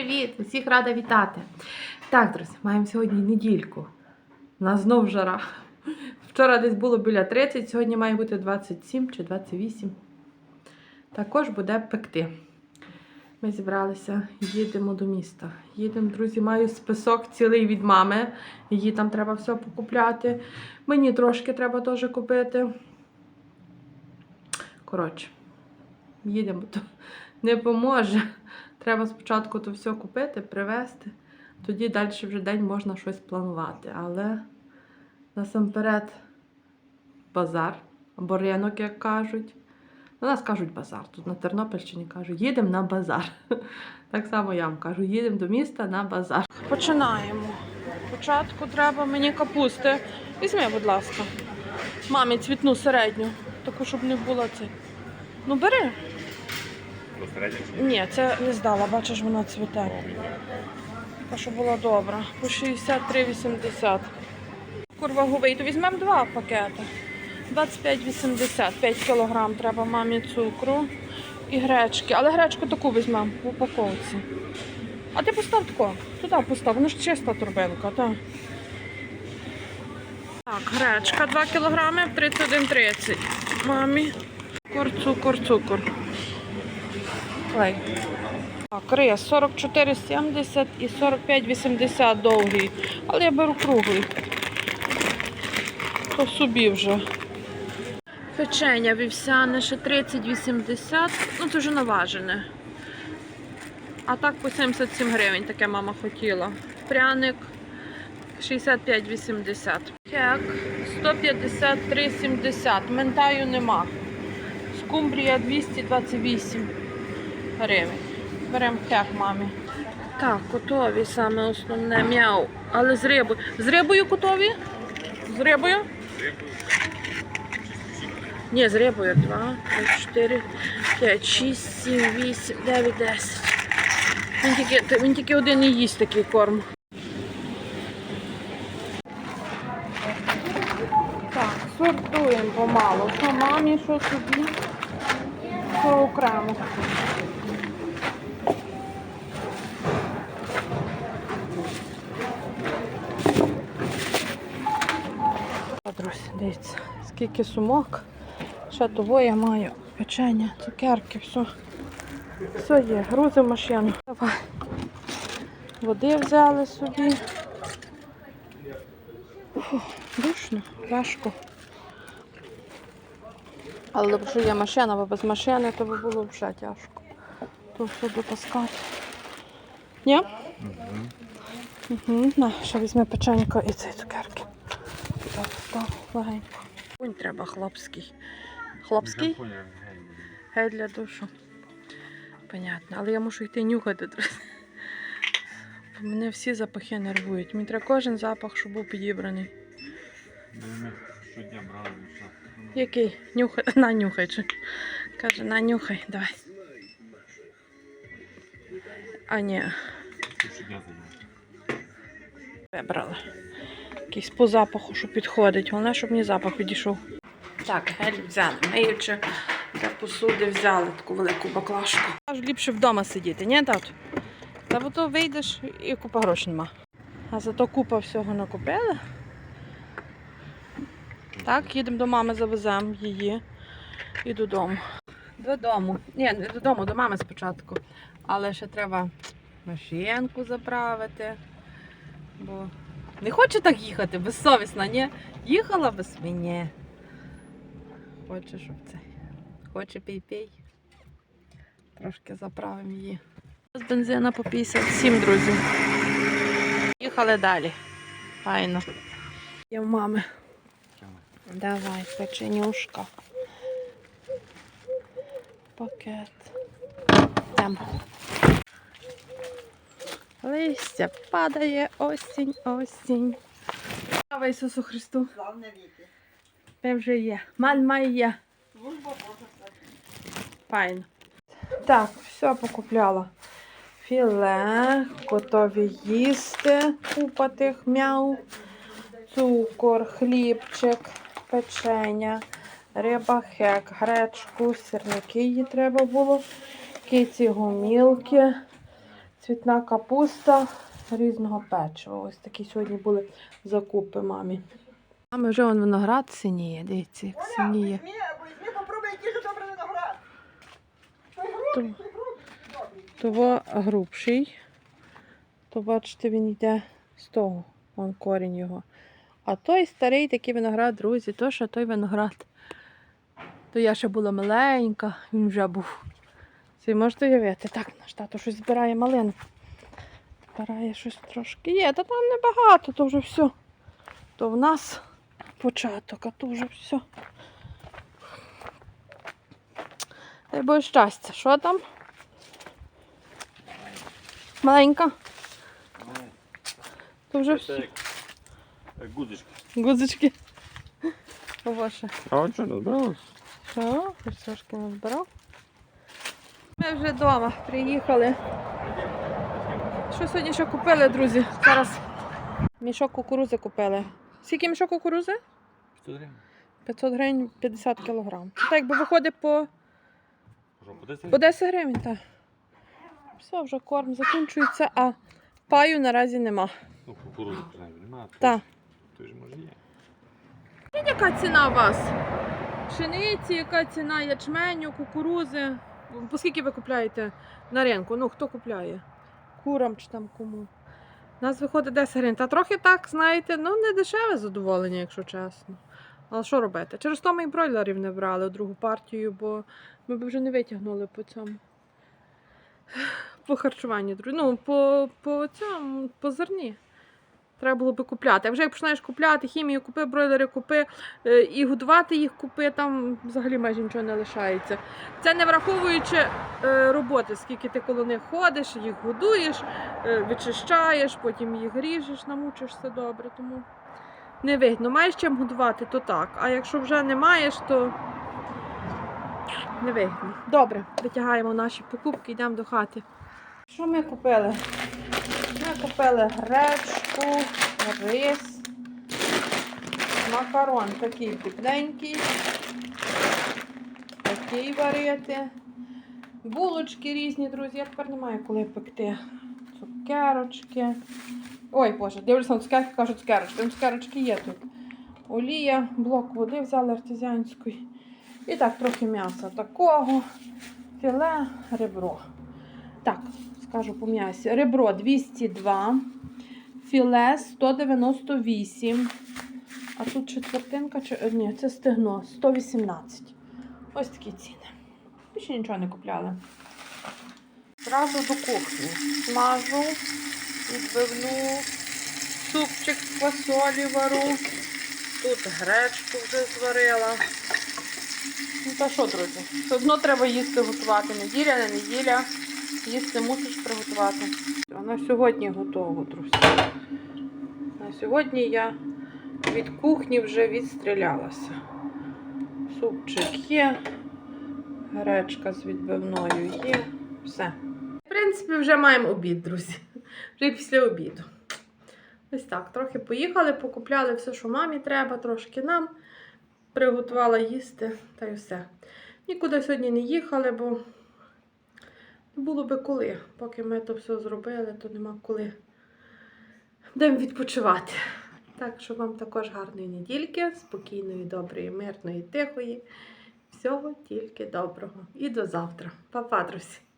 привіт! Усіх рада вітати! Так, друзі, маємо сьогодні недільку. У нас знов жара. Вчора десь було біля 30, сьогодні має бути 27 чи 28. Також буде пекти. Ми зібралися, їдемо до міста. Їдемо, друзі, маю список цілий від мами. Її там треба все покупляти. Мені трошки треба теж купити. Коротше, їдемо, то не поможе. Треба спочатку то все купити, привезти. Тоді далі вже день можна щось планувати. Але насамперед базар або ринок, як кажуть. У нас кажуть базар. Тут на Тернопільщині кажуть, їдемо на базар. Так само я вам кажу, їдемо до міста на базар. Починаємо. Спочатку треба мені капусти. Візьми, будь ласка. Мамі цвітну середню. Таку, щоб не було це. Ну бери. Ні, це не здала, бачиш, вона цвіте. Така, що була добра. По 63,80. Курваговий, то візьмемо два пакети. 25,80, 5 кг треба мамі цукру і гречки. Але гречку таку візьмемо в упаковці. А ти постав тако, туди постав, воно ж чиста турбинка, так. Так, гречка 2 кг 31,30. Мамі. Цукор, цукор, цукор. Ой. Так, рис 44,70 і 45,80 довгий. Але я беру круглий. То собі вже. Печення вівсяне ще 30,80. Ну, це вже наважене. А так по 77 гривень таке мама хотіла. Пряник 65,80. Кек 153,70. Ментаю нема. Скумбрія 228 гривень. Беремо кек мамі. Так, котові саме основне м'яу. Але з рибою. З рибою котові? З рибою? Ні, з рибою. 2, 3, 4, 5, 6, 7, 8, 9, 10. Він тільки, він тільки один і їсть такий корм. Так, сортуємо помалу. Що мамі, що собі, що окремо. Друзі, дивіться, скільки сумок. Ще того я маю печення, цукерки, все. Все є, грузимо машину. Давай. Води взяли собі. Фу, душно, важко. Але добре, що є машина, бо без машини то би було вже тяжко. То все дотаскати. Ні? Угу. На, ще візьме печенько і цей цукерки. Так, так, легенько. Кунь треба хлопський. Хлопський? Гель для душу. Понятно. Але я мушу йти нюхати. Мене всі запахи нервують. Мені треба кожен запах, щоб був підібраний. Щодня брали. Який? Нюхай. На, нюхай. чи. Каже, на, нюхай, давай. А ні, вибрали. Якийсь по запаху, що підходить. Головне, щоб мені запах підійшов. Так, гель взяли. Миючи для посуди взяли таку велику баклажку. Аж ліпше вдома сидіти, ні, тату? Та бо то вийдеш і купа грошей нема. А зато купа всього накупили. Так, їдемо до мами, завеземо її і додому. Додому. Ні, не додому, до мами спочатку. Але ще треба машинку заправити. Бо не хочу так їхати, безсовісна, ні? Їхала без мені. Хоче, щоб це. Хоче пій-пій. Трошки заправимо її. З бензина по 57, друзі. Їхали далі. Файно. Є в мами. Давай, печенюшка. Пакет. Там. Листя падає, осінь, осінь. Слава Ісусу Христу. Славне віки. Це вже є. Маль має є. Служба Божа. Файно. Так, все покупляла. Філе, готові їсти, купа тих м'яу, цукор, хлібчик, печення, риба, хек, гречку, сірники їй треба було, киці гумілки, цвітна капуста різного печива. Ось такі сьогодні були закупи мамі. Мами вже он виноград синіє, дивіться, як синіє. Того грубший, то бачите, він йде з того, вон корінь його. А той старий такий виноград, друзі, то що той виноград. То я ще була маленька, він вже був. Це можете уявити. Так, наш тато щось збирає малину. Збирає щось трошки. Є, та там небагато, то вже все. То в нас початок, а то вже все. Дай Боже щастя, що там? Маленька, то вже все. гудзички. Гудзички. Боже. А от що, назбиралось? Що? Хоч трошки назбирав. Ми вже вдома приїхали. Що сьогодні ще купили, друзі? Зараз мішок кукурузи купили. Скільки мішок кукурузи? 100 гривень. 500 гривень 50 кілограм. Це якби виходить по, по 10 гривень, так. Все, вже корм закінчується, а паю наразі нема. Ну, кукурудзи, принаймні, нема. то Так. То ж може є. Яка ціна у вас? Пшениці, яка ціна ячменю, кукурузи? По скільки ви купляєте на ринку? Ну, хто купляє? Курам чи там кому? У нас виходить 10 гривень. Та трохи так, знаєте, ну не дешеве задоволення, якщо чесно. Але що робити? Через то ми і бройлерів не брали у другу партію, бо ми б вже не витягнули по цьому. По харчуванню, друзі. Ну, по, по цьому, по зерні. Треба було би купляти. А вже як починаєш купляти, хімію купи, бройлери купи е, і годувати їх купи, там взагалі майже нічого не лишається. Це не враховуючи е, роботи, скільки ти коло них ходиш, їх годуєш, е, вичищаєш, потім їх ріжеш, намучишся добре. Тому не видно. Маєш чим годувати, то так. А якщо вже не маєш, то не видно. Добре, витягаємо наші покупки, йдемо до хати. Що ми купили? Ми купили гречку, рис, макарон такий дрібненький, такий варити, булочки різні, друзі. Я тепер не маю коли пекти. Цукерочки. Ой, Боже, дивлюся на цукерки, кажу цукерочки. Там цукерочки є тут. Олія, блок води взяли артезіанської. І так, трохи м'яса такого, філе, ребро. Так, скажу по м'ясі. Ребро 202, філе 198. А тут четвертинка, чи е, ні, це стегно 118. Ось такі ціни. Більше нічого не купляли. Зразу до кухні. Смажу, відбивну, супчик з вару. Тут гречку вже зварила. Ну та що, друзі? Все одно треба їсти готувати. Неділя, не неділя. Їсти мусиш приготувати. На сьогодні готово, друзі. На сьогодні я від кухні вже відстрілялася. Супчик є, гречка з відбивною є. Все. В принципі, вже маємо обід, друзі. Вже після обіду. Ось так. Трохи поїхали, покупляли все, що мамі треба, трошки нам. Приготувала їсти та й все. Нікуди сьогодні не їхали, бо було би коли. Поки ми то все зробили, то нема коли. Будемо відпочивати. Так що вам також гарної недільки, спокійної, доброї, мирної, тихої. Всього тільки доброго. І до завтра. Па-па, друзі!